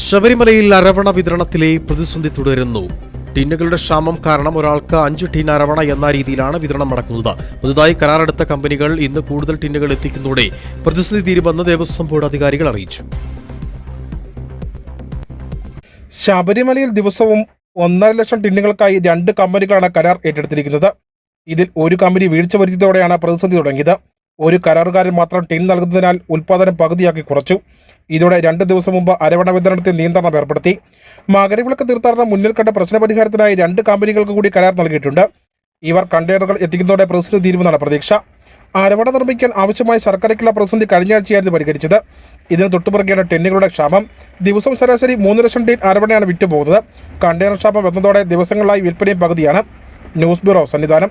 ശബരിമലയിൽ അരവണ വിതരണത്തിലെ പ്രതിസന്ധി തുടരുന്നു. ടിന്നുകളുടെ ക്ഷാമം കാരണം ഒരാൾക്ക് അഞ്ച് ടിൻ അരവണ എന്ന രീതിയിലാണ് വിതരണം നടക്കുന്നത്. പുതുതായി കരാറെടുത്ത കമ്പനികൾ ഇന്ന് കൂടുതൽ ടിന്നുകൾ എത്തിക്കുന്നതോടെ പ്രതിസന്ധി തീരുമെന്ന് ദേവസ്വം ബോർഡ് അധികാരികൾ അറിയിച്ചു. ശബരിമലയിൽ ദിവസവും ഒന്നര ലക്ഷം ടിന്നുകൾക്കായി രണ്ട് കമ്പനികളാണ് കരാർ ഏറ്റെടുത്തിരിക്കുന്നത്. ഇതിൽ ഒരു കമ്പനി വീഴ്ച വരുത്തിയതോടെയാണ് പ്രതിസന്ധി തുടങ്ങിയത്. ഒരു കരാറുകാരൻ മാത്രം ടീം നൽകുന്നതിനാൽ ഉൽപ്പാദനം പകുതിയാക്കി കുറച്ചു. ഇതോടെ രണ്ട് ദിവസം മുമ്പ് അരവണ വിതരണത്തിൽ നിയന്ത്രണം ഏർപ്പെടുത്തി. മകരവിളക്ക് തീർത്ഥാടനം മുന്നിൽ കണ്ട പ്രശ്നപരിഹാരത്തിനായി രണ്ട് കമ്പനികൾക്ക് കൂടി കരാർ നൽകിയിട്ടുണ്ട്. ഇവർ കണ്ടെയ്നറുകൾ എത്തിക്കുന്നതോടെ പ്രതിസന്ധി തീരുമെന്നാണ് പ്രതീക്ഷ. അരവണ നിർമ്മിക്കാൻ ആവശ്യമായ ശർക്കരയ്ക്കുള്ള പ്രതിസന്ധി കഴിഞ്ഞയാഴ്ചയായിരുന്നു പരിഹരിച്ചത് ഇതിന് തൊട്ടുപിറകെയാണ് ടെന്നുകളുടെ ക്ഷാമം. ദിവസം ശരാശരി മൂന്ന് ലക്ഷം ടീൻ അരവണയാണ് വിറ്റുപോകുന്നത്. കണ്ടെയ്നർ ക്ഷാമം എന്നതോടെ ദിവസങ്ങളിലായി വിൽപ്പനയും പകുതിയാണ്. News bureau Sannidhanam.